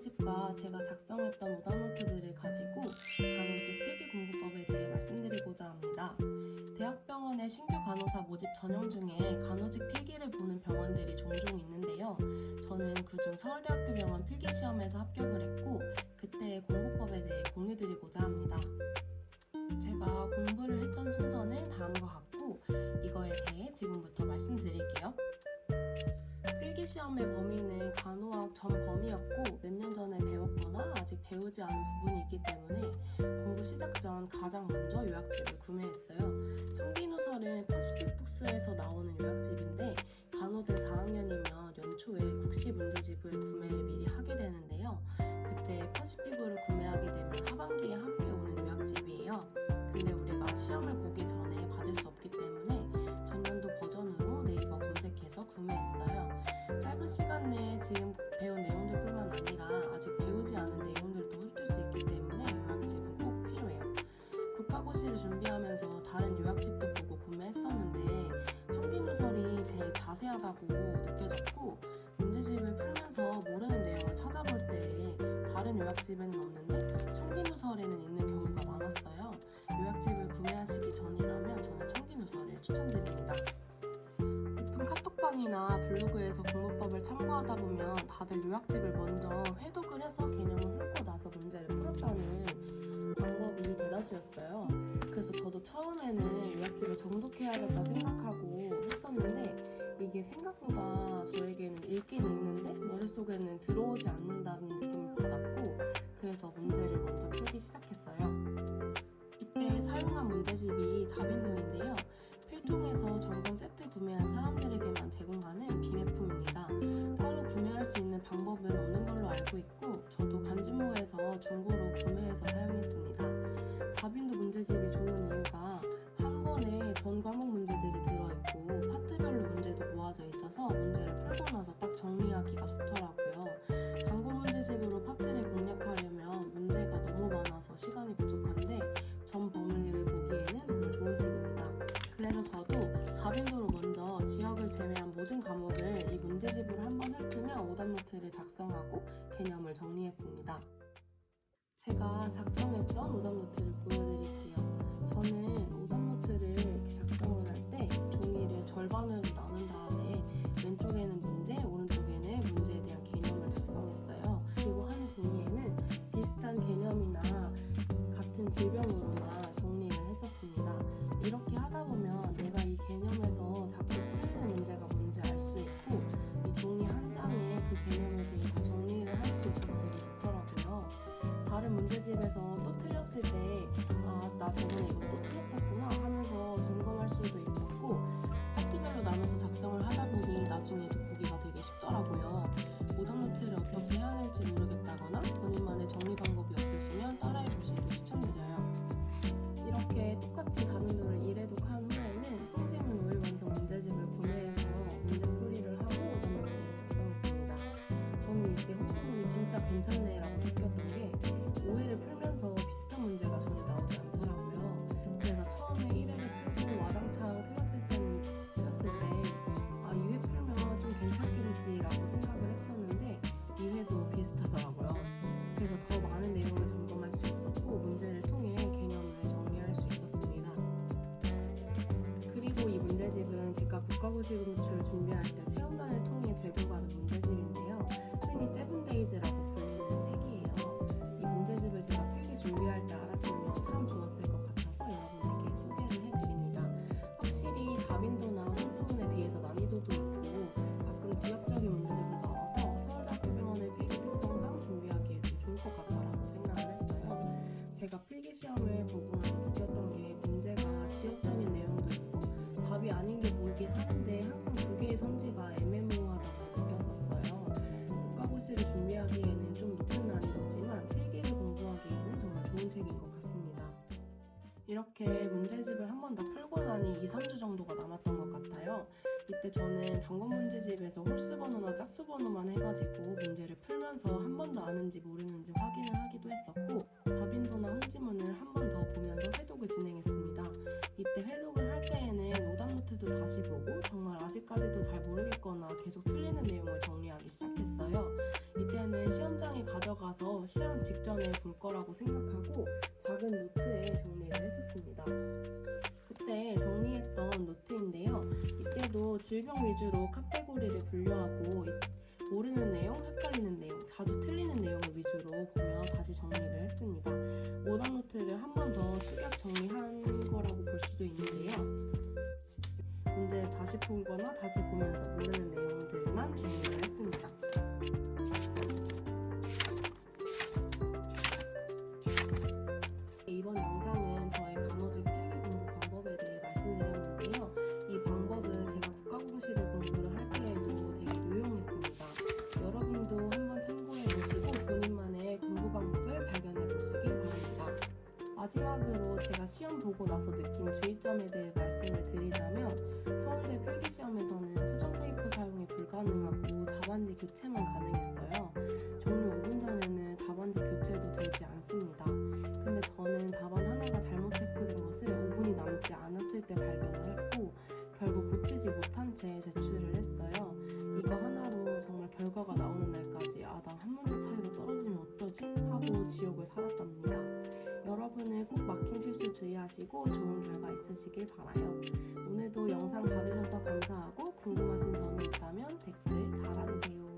문제집과 제가 작성했던 오답노트들을 가지고 간호직 필기공부법에 대해 말씀드리고자 합니다. 대학병원의 신규 간호사 모집 전형 중에 간호직 필기를 보는 병원들이 종종 있는데요. 저는 그중 서울대학교 병원 필기시험에서 합격을 했고 그때의 공부법에 대해 공유드리고자 합니다. 제가 공부를 했던 순서는 다음과 같고 이거에 대해 지금부터. 필기시험의 범위는 간호학 전 범위였고 몇 년 전에 배웠거나 아직 배우지 않은 부분이 있기 때문에 공부 시작 전 가장 먼저 요약집을 구매했어요. 청기누설은 퍼시픽북스에서 나오는 요약집인데 간호대 4학년이면 연초에 국시 문제집을 구매를 미리 하게 되는데요. 그때 퍼시픽으로 구매하게 되면 하반기에 함께 오는 요약집이에요. 근데 우리가 시험을 보기 자세하다고 느껴졌고 문제집을 풀면서 모르는 내용을 찾아볼 때 다른 요약집에는 없는데 청기누설에는 있는 경우가 많았어요. 요약집을 구매하시기 전이라면 저는 청기누설을 추천드립니다. 오픈 카톡방이나 블로그에서 공부법을 참고하다 보면 다들 요약집을 먼저 회독을 해서 개념을 훑고 나서 문제를 풀었다는 방법이 대다수였어요. 그래서 저도 처음에는 요약집을 정독해야겠다 생각하고 했었는데 이게 생각보다 저에게는 읽긴 읽는데 머릿속에는 들어오지 않는다는 느낌을 받았고 그래서 문제를 먼저 풀기 시작했어요. 이때 사용한 문제집이 다빈도인데요. 필통에서 전권 세트 구매한 사람들에게만 제공하는 비매품입니다. 따로 구매할 수 있는 방법은 없는 걸로 알고 있고 저도 간지모에서 중고로 구매해서 사용했습니다. 다빈도 문제집이 좋은 이유가 한 권에 전 과목 문제들이 있어서 문제를 풀고 나서 딱 정리하기가 좋더라고요. 단권 문제집으로 파트를 공략하려면 문제가 너무 많아서 시간이 부족한데 전 범위를 보기에는 정말 좋은 책입니다. 그래서 저도 다빈도로 먼저 지역을 제외한 모든 과목을 이 문제집으로 한번 훑으며 오답노트를 작성하고 개념을 정리했습니다. 제가 작성했던 오답노트를 보여드릴게요. 저는 오답노트를 문제집에서 또 틀렸을 때 아, 나 저번에 이거 또 틀렸었구나 하면서 점검할 수도 있었고 파트별로 나눠서 작성을 하다 보니 나중에도 보기가 되게 쉽더라고요. 오답노트를 어떻게 해야 할지 모르겠다거나 본인만의 정리 방법이 없으시면 따라해 보시길 추천드려요. 이렇게 똑같이 다민도를 1회독 한 후에는 홍지문 5일 완성 문제집을 구매해서 문제 풀이를 하고 오답노트를 작성했습니다. 저는 이때 홍지문이 진짜 괜찮네라고 국가고시 공부를 준비할 때 체험단을 통해 제공하는 문제집인데요. 흔히 세븐데이즈라고 불리는 책이에요. 이 문제집을 제가 필기 준비할 때 알았으면 참 좋았을 것 같아서 여러분에게 소개를 해드립니다. 확실히 다빈도나 혼자문에 비해서 난이도도 있고 가끔 지역적인 문제들도 나와서 서울대학교 병원의 필기 특성상 준비하기에도 좋을 것 같다라고 생각을 했어요. 제가 필기 시험을 보고 나서 느꼈던 게 답이 아닌 게 보이긴 하는데 항상 두 개의 선지가 애매모호하다고 느꼈었어요. 국가고시를 준비하기에는 좀 높은 난이도지만 필기를 공부하기에는 정말 좋은 책인 것 같습니다. 이렇게 문제집을 한 번 다 풀고 나니 2, 3주 정도가 남았던 것 같아요. 이때 저는 단권 문제집에서 홀수 번호나 짝수 번호만 해가지고 문제를 풀면서 한 번도 아는지 모르는지 확인을 하기도 했었고 다빈도나 홍지문을 한 번 더 보면서 회독을 진행했습니다. 이때 회독을 할 때에는 다시 보고 정말 아직까지도 잘 모르겠거나 계속 틀리는 내용을 정리하기 시작했어요. 이때는 시험장에 가져가 있어서 시험 직전에 볼 거라고 생각하고 작은 노트에 정리를 했었습니다. 그때 정리했던 노트인데요. 이때도 질병 위주로 카테고리를 분류하고 이- 모르는 내용, 헷갈리는 내용, 자주 틀리는 내용을 위주로 보며 다시 정리를 했습니다. 오답 노트를 한 번 더 추격 정리한 거라고 볼 수도 있는데요. 문제를 다시 풀거나 다시 보면서 모르는 내용들만 정리를 했습니다. 이번 영상은 저의 간호직 필기 공부 방법에 대해 말씀드렸는데요. 이 방법은 제가 국가공시를 공부를 할 때에도 되게 유용했습니다. 여러분도 한번 참고해 보시고 본인만의 공부 방법을 발견해 보시길 바랍니다. 마지막으로 제가 시험 보고 나서 느낀 주의점에 대해 말씀을 드리자면 서울대 필기시험에서는 수정 테이프 사용이 불가능하고 답안지 교체만 가능했어요. 종료 5분 전에는 답안지 교체도 되지 않습니다. 근데 저는 답안 하나가 잘못 체크된 것을 5분이 남지 않았을 때 발견을 했고 결국 고치지 못한 채 제출을 했어요. 이거 하나로 정말 결과가 나오는 날까지 아 나 한 문제 차이로 떨어지면 어떠지? 하고 지옥을 살았답니다. 여러분은 꼭 마킹 실수 주의하시고 좋은 결과 있으시길 바라요. 오늘도 영상 봐주셔서 감사하고 궁금하신 점이 있다면 댓글 달아주세요.